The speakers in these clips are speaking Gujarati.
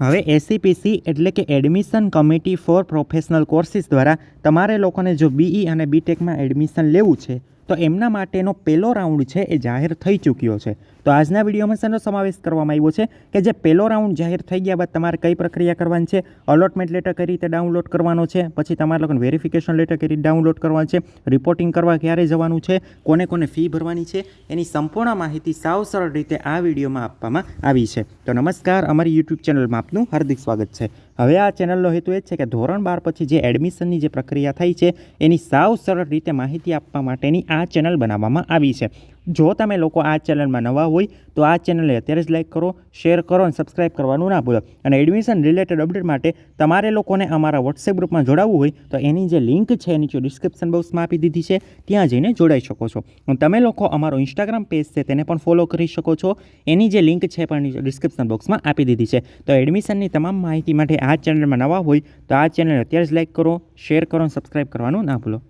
હવે એસીપીસી એટલે કે admission committee for professional courses દ્વારા તમારે લોકોને જો બીઈ અને બીટેકમાં એડમિશન લેવું છે તો એમના માટેનો પહેલો રાઉન્ડ છે એ જાહેર થઈ ચૂક્યો છે. તો આજના વિડીયોમાં શેનો સમાવેશ કરવામાં આવ્યો છે કે જે પહેલો રાઉન્ડ જાહેર થઈ ગયા બાદ તમારે કઈ પ્રક્રિયા કરવાની છે? અલોટમેન્ટ લેટર કઈ રીતે ડાઉનલોડ કરવાનો છે? પછી તમારે લોકોને વેરિફિકેશન લેટર કઈ રીતે ડાઉનલોડ કરવાનું છે? રિપોર્ટિંગ કરવા ક્યારે જવાનું છે? કોને કોને ફી ભરવાની છે? એની સંપૂર્ણ માહિતી સાવ સરળ રીતે આ વિડીયોમાં આપવામાં આવી છે. તો નમસ્કાર, અમારી યુટ્યુબ ચેનલમાં આપનું હાર્દિક સ્વાગત છે. હવે આ ચેનલનો હેતુ એ છે કે ધોરણ બાર પછી જે એડમિશનની જે પ્રક્રિયા થઈ છે, એની સાવ સરળ રીતે માહિતી આપવા માટેની આ ચેનલ બનાવવામાં આવી છે. જો તમે લોકો આ ચેનલમાં નવા હોય, તો આ ચેનલને અત્યારે જ લાઈક કરો શેર કરો અને સબસ્ક્રાઇબ કરવાનું ના ભૂલો. અને એડમિશન રિલેટેડ અપડેટ માટે તમારે લોકોને અમારા વોટ્સએપ ગ્રુપમાં જોડાવવું હોય, તો એની જે લિંક છે એ નીચે ડિસ્ક્રિપ્શન બોક્સમાં આપી દીધી છે, ત્યાં જઈને જોડાઈ શકો છો. તમે લોકો અમારો ઇન્સ્ટાગ્રામ પેજ છે, તેને પણ ફોલો કરી શકો છો. એની જે લિંક છે પણ ડિસ્ક્રિપ્શન બોક્સમાં આપી દીધી છે. તો એડમિશનની તમામ માહિતી માટે આ ચેનલમાં નવા હોય, તો આ ચેનલ અત્યારે જ લાઈક કરો શેર કરો અને સબસ્ક્રાઇબ કરવાનું ના ભૂલો.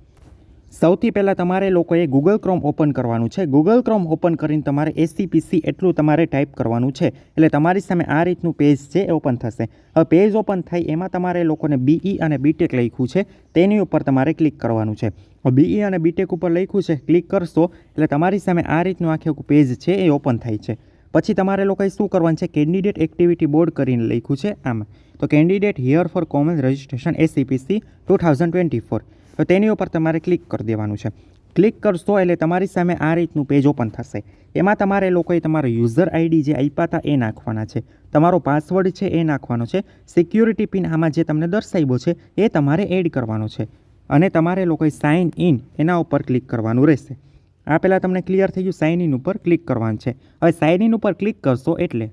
સૌથી પહેલાં તમારે લોકોએ ગૂગલ ક્રોમ ઓપન કરવાનું છે. ગૂગલ ક્રોમ ઓપન કરીને તમારે એસીપીસી એટલું તમારે ટાઈપ કરવાનું છે. એટલે તમારી સામે આ રીતનું પેજ છે એ ઓપન થશે. હવે પેજ ઓપન થાય એમાં તમારે લોકોને બીઈ અને બીટેક લખ્યું છે. તેની ઉપર તમારે ક્લિક કરવાનું છે. બીઈ અને બીટેક ઉપર લખ્યું છે ક્લિક કરશો, એટલે તમારી સામે આ રીતનું આખે પેજ છે એ ઓપન થાય છે. પછી તમારે લોકોએ શું કરવાનું છે? કેન્ડિડેટ એક્ટિવિટી બોર્ડ કરીને લખ્યું છે આમ. તો candidate here for common registration ACPC two thousand twenty four તો તેની ઉપર તમારે ક્લિક કરી દેવાનું છે. ક્લિક કરશો એટલે તમારી સામે આ રીતનું પેજ ઓપન થશે. એમાં તમારે લોકોએ તમારો યુઝર આઈડી જે આપ્યા હતા એ નાખવાના છે. તમારો પાસવર્ડ છે એ નાખવાનો છે. સિક્યુરિટી પિન આમાં જે તમને દર્શાવ્યો છે એ તમારે એડ કરવાનો છે. અને તમારે લોકોએ સાઇન ઇન એના ઉપર ક્લિક કરવાનું રહેશે. આ પહેલાં તમને ક્લિયર થઈ ગયું સાઇન ઇન ઉપર ક્લિક કરવાનું છે. હવે સાઇન ઇન ઉપર ક્લિક કરશો એટલે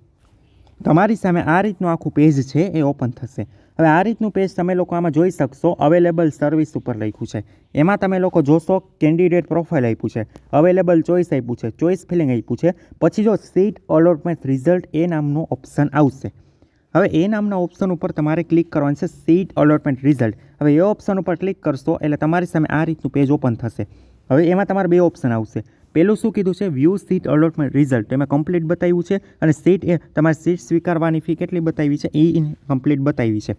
તમારી સામે આ રીતનું આખું પેજ છે એ ઓપન થશે. હવે આ રીતનું પેજ તમે લોકો આમાં જોઈ શકશો. અવેલેબલ સર્વિસ ઉપર લખ્યું છે. એમાં તમે લોકો જોશો કેન્ડિડેટ પ્રોફાઇલ આપ્યું છે. અવેલેબલ ચોઇસ આપ્યું છે. ચોઇસ ફિલિંગ આપ્યું છે. પછી જો સીટ અલોટમેન્ટ રિઝલ્ટ એ નામનું ઓપ્શન આવશે. હવે એ નામના ઓપ્શન ઉપર તમારે ક્લિક કરવાનું છે સીટ અલોટમેન્ટ રિઝલ્ટ હવે એ ઓપ્શન ઉપર ક્લિક કરશો એટલે તમારી સામે આ રીતનું પેજ ઓપન થશે. હવે એમાં તમારે બે ઓપ્શન આવશે. પહેલું શું કીધું છે? વ્યૂ સીટ અલોટમેન્ટ રિઝલ્ટ એમાં કમ્પ્લીટ બતાવ્યું છે અને સીટ એ તમારે સીટ સ્વીકારવાની ફી કેટલી બતાવી છે? એ કમ્પ્લીટ બતાવી છે.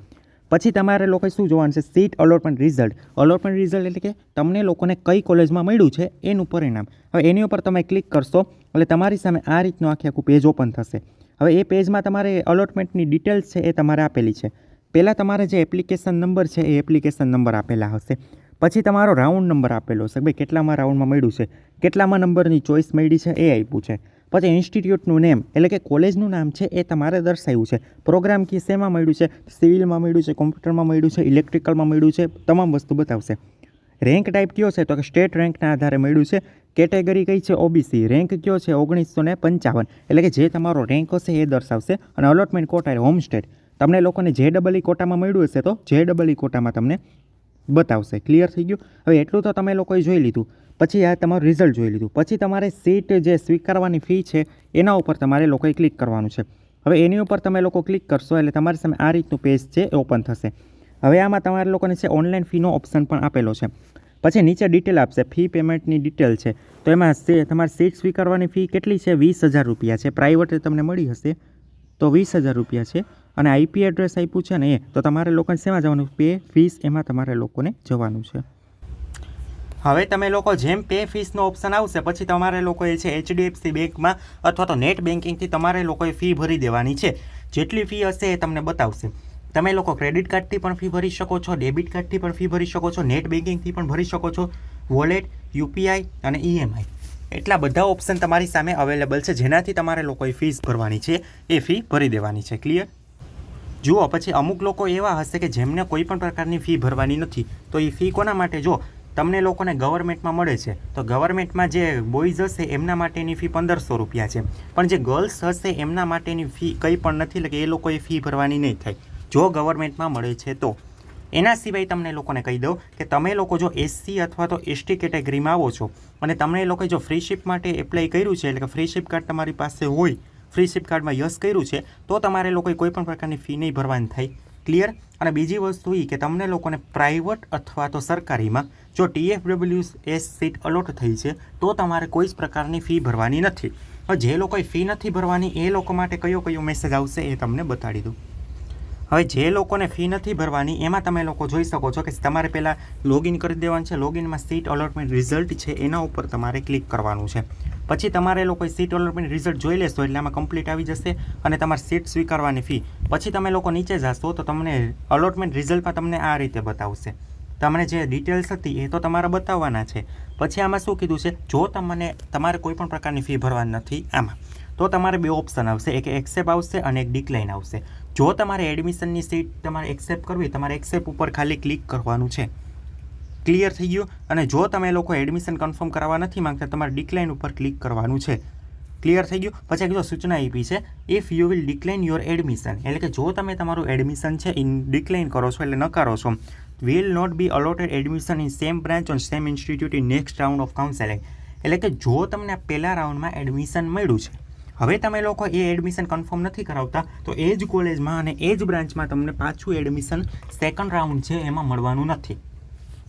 પછી તમારે લોકોએ શું જોવાનું છે? Seat allotment result allotment result એટલે કે તમને લોકોને કઈ કોલેજમાં મળ્યું છે? એનું પરિણામ. હવે એની ઉપર તમે ક્લિક કરશો, એટલે તમારી સામે આ રીતનું આખે આખું પેજ ઓપન થશે. હવે એ પેજમાં તમારે અલોટમેન્ટની ડિટેલ્સ છે એ તમારે આપેલી છે. પહેલાં તમારે જે એપ્લિકેશન નંબર છે એ એપ્લિકેશન નંબર આપેલા હશે. પછી તમારો રાઉન્ડ નંબર આપેલો છે ભાઈ કેટલામાં રાઉન્ડમાં મળ્યું છે? કેટલામાં નંબરની ચોઈસ મળી છે? એ આપ્યું છે. પછી ઇન્સ્ટિટ્યૂટનું નેમ, એટલે કે કોલેજનું નામ છે, એ તમારે દર્શાવ્યું છે. પ્રોગ્રામ કે શેમાં મળ્યું છે? સિવિલમાં મળ્યું છે, કોમ્પ્યુટરમાં મળ્યું છે, ઇલેક્ટ્રિકલમાં મળ્યું છે? તમામ વસ્તુ બતાવશે. રેન્ક ટાઈપ કયો છે? તો કે સ્ટેટ રેન્કના આધારે મળ્યું છે. કેટેગરી કઈ છે? ઓબીસી. રેન્ક કયો છે? ઓગણીસો ને પંચાવન. એટલે કે જે તમારો રેન્ક હશે એ દર્શાવશે. અને અલોટમેન્ટ કોટા હોમ સ્ટેટ તમને લોકોને જે ડબલ કોટામાં મળ્યું હશે તો જે ડબલ કોટામાં તમને બતાવશે. ક્લિયર થઈ ગયું? હવે એટલું તો તમે લોકોએ જોઈ લીધું. પછી આ તમારું રિઝલ્ટ જોઈ લીધું. પછી તમારે સીટ જે સ્વીકારવાની ફી છે, એના ઉપર તમારે લોકોએ ક્લિક કરવાનું છે. હવે એની ઉપર તમે લોકો ક્લિક કરશો એટલે તમારી સામે આ રીતનું પેજ છે ઓપન થશે. હવે આમાં તમારે લોકોને છે ઓનલાઈન ફીનો ઓપ્શન પણ આપેલો છે. પછી નીચે ડિટેલ આપશે. ફી પેમેન્ટની ડિટેલ છે. તો એમાં તમારે સીટ સ્વીકારવાની ફી કેટલી છે? વીસ હજાર રૂપિયા છે. પ્રાઇવેટ તમને મળી હશે તો વીસ હજાર રૂપિયા છે. અને આઈપી એડ્રેસ આપ્યું છે ને એ, તો તમારે લોકોને શેમાં જવાનું? પે ફીસ એમાં તમારે લોકોને જવાનું છે. હવે તમે લોકો જેમ પે ફીસનો ઓપ્શન આવશે, પછી તમારે લોકોએ છે એચડીએફસી બેંકમાં અથવા તો નેટ બેન્કિંગથી તમારે લોકોએ ફી ભરી દેવાની છે. જેટલી ફી હશે એ તમને બતાવશે. તમે લોકો ક્રેડિટ કાર્ડથી પણ ફી ભરી શકો છો, ડેબિટ કાર્ડથી પણ ફી ભરી શકો છો, નેટ બેન્કિંગથી પણ ભરી શકો છો, વોલેટ, યુપીઆઈ અને ઈએમઆઈ એટલા બધા ઓપ્શન તમારી સામે અવેલેબલ છે, જેનાથી તમારે લોકોએ ફીસ ભરવાની છે, એ ફી ભરી દેવાની છે. ક્લિયર? જુઓ, પછી અમુક લોકો એવા હશે કે જેમને કોઈ પણ પ્રકારની ફી ભરવાની નથી. તો એ ફી કોના માટે? જો તમને લોકોને ગવર્મેન્ટમાં મળે છે. તો ગવર્મેન્ટમાં જે બોયઝ હશે, એમના માટેની ફી પંદરસો રૂપિયા છે. પણ જે ગર્લ્સ હશે, એમના માટેની ફી કંઈ પણ નથી, એટલે કે એ લોકોએ ફી ભરવાની નહીં થાય. જો ગવર્મેન્ટમાં મળે છે તો. એના સિવાય તમને લોકોને કહી દઉં કે તમે લોકો જો એસસી અથવા તો એસટી કેટેગરીમાં આવો છો, અને તમને એ લોકોએ જો ફ્રીશિપ માટે એપ્લાય કર્યું છે, એટલે કે ફ્રીશિપ કાર્ડ તમારી પાસે હોય ફ્રીશિપ કાર્ડમાં યસ કર્યું છે, તો તમારે લોકોએ કોઈ પણ પ્રકારની ફી નહીં ભરવાની થાય. ક્લિયર અને બીજી વસ્તુ એ કે તમને લોકોને પ્રાઇવેટ અથવા તો સરકારીમાં જો ટીએફડબલ્યુ એસ સીટ અલોટ થઈ છે, તો તમારે કોઈ જ પ્રકારની ફી ભરવાની નથી. જે લોકોએ ફી નથી ભરવાની, એ લોકો માટે કયો કયો મેસેજ આવશે એ તમને બતાડી દઉં. હવે જે લોકોને ફી નથી ભરવાની, એમાં તમે લોકો જોઈ શકો છો કે તમારે પહેલાં લોગિન કરી દેવાનું છે. લોગિનમાં સીટ અલોટમેન્ટ રિઝલ્ટ છે, એના ઉપર તમારે ક્લિક કરવાનું છે. પછી તમારે લોકો સીટ અલોટમેન્ટ રિઝલ્ટ જોઈ લેશો એટલે આમાં કમ્પ્લીટ આવી જશે અને તમારે સીટ સ્વીકારવાની ફી પછી તમે લોકો નીચે જશો તો તમને અલોટમેન્ટ રિઝલ્ટમાં તમને આ રીતે બતાવશે. તમને જે ડિટેલ્સ હતી એ તો તમારે બતાવવાના છે. પછી આમાં શું કીધું છે? જો તમને, તમારે કોઈ પણ પ્રકારની ફી ભરવાની નથી આમાં, તો તમારે બે ઓપ્શન આવશે. એક એક્સેપ્ટ આવશે અને એક ડિક્લાઇન આવશે. જો તમારે એડમિશનની સીટ તમારે એક્સેપ્ટ કરવી તમારે એક્સેપ્ટ ઉપર ખાલી ક્લિક કરવાનું છે. ક્લિયર થઈ ગયું અને જો તમે લોકો એડમિશન કન્ફર્મ કરાવવા નથી માંગતા, તમારે ડિક્લાઇન ઉપર ક્લિક કરવાનું છે. ક્લિયર થઈ ગયું? પછી એક જો સૂચના આપી છે if you will decline your admission એટલે કે જો તમે તમારું એડમિશન છે ઇન ડિક્લાઇન કરો છો એટલે નકારો છો will not be allotted admission in same branch on same institute in next round of counselling એટલે કે જો તમને પહેલા રાઉન્ડમાં એડમિશન મળ્યું છે, હવે તમે લોકો એ એડમિશન કન્ફર્મ નથી કરાવતા, તો એ જ કોલેજમાં અને એ જ બ્રાન્ચમાં તમને પાછું એડમિશન સેકન્ડ રાઉન્ડ છે એમાં મળવાનું નથી.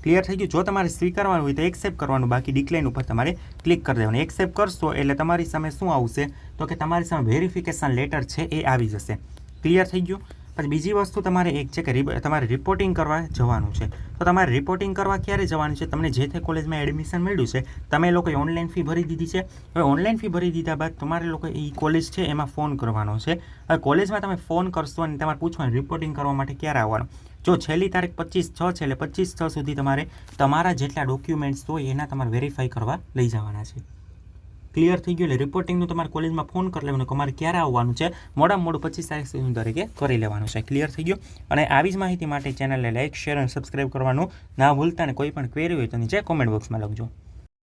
ક્લિયર થઈ ગયું. જો તમારે સ્વીકારવાનું હોય તો એક્સેપ્ટ કરવાનું, બાકી ડિક્લાઇન ઉપર તમારે ક્લિક કરી દેવાનું. એક્સેપ્ટ કરશો એટલે તમારી સામે શું આવશે? તો કે તમારી સામે વેરિફિકેશન લેટર છે એ આવી જશે. ક્લિયર થઈ ગયું? પછી બીજી વસ્તુ તમારે એક છે કે તમારે રિપોર્ટિંગ કરવા જવાનું છે. તો તમારે રિપોર્ટિંગ કરવા ક્યારે જવાનું છે? તમને જે તે કોલેજમાં એડમિશન મળ્યું છે, તમે લોકોએ ઓનલાઈન ફી ભરી દીધી છે. હવે ઓનલાઈન ફી ભરી દીધા બાદ તમારે લોકો એ કોલેજ છે, એમાં ફોન કરવાનો છે. હવે કોલેજમાં તમે ફોન કરશો અને તમારે પૂછવાનું રિપોર્ટિંગ કરવા માટે ક્યારે આવવાનું? જો છેલ્લી તારીખ પચીસ છ છે એટલે પચીસ છ સુધી તમારે તમારા જેટલા ડોક્યુમેન્ટ્સ હોય એના તમારે વેરીફાઈ કરવા લઈ જવાના છે. ક્લિયર થઈ ગયું એટલે રિપોર્ટિંગનું તમારે કોલેજમાં ફોન કરી લેવાનું તમારે ક્યારે આવવાનું છે. મોડા મોડું પચીસ તારીખ સુધી તરીકે કરી લેવાનું છે. ક્લિયર થઈ ગયું? અને આવી જ માહિતી માટે ચેનલને લાઇક શેર અને સબસ્ક્રાઇબ કરવાનું ના ભૂલતા અને કોઈ પણ ક્વેરી હોય તો નીચે કોમેન્ટ બોક્સમાં લખજો.